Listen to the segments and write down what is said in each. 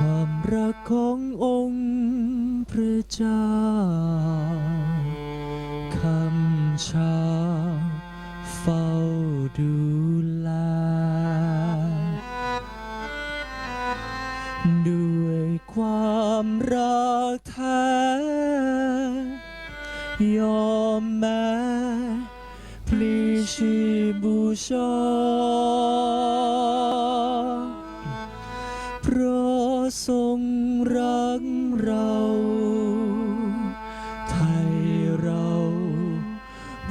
ความรักขององค์พระเจ้าคำชาเฝ้าดูแลด้วยความรักแท้ยอมแม้พลีชีบูชา ทรงรักเรา ไทยเรา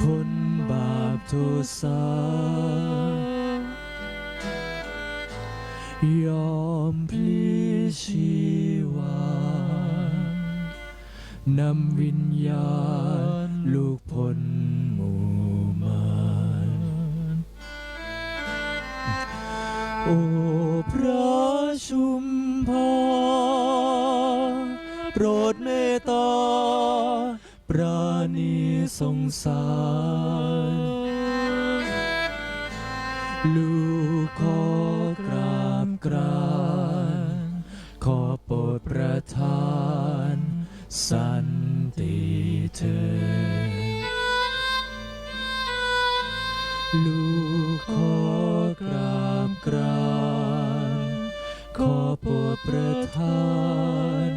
พ้นบาปโทษายอมพลีชีวานำวิญญาณลูกพลหมู่มารโอ้พระชุม พรโปรดเมตตา ปราณีสงสาร ลูกขอกราบกรานขอโปรดประทาน สันติเถิดลูก ทาน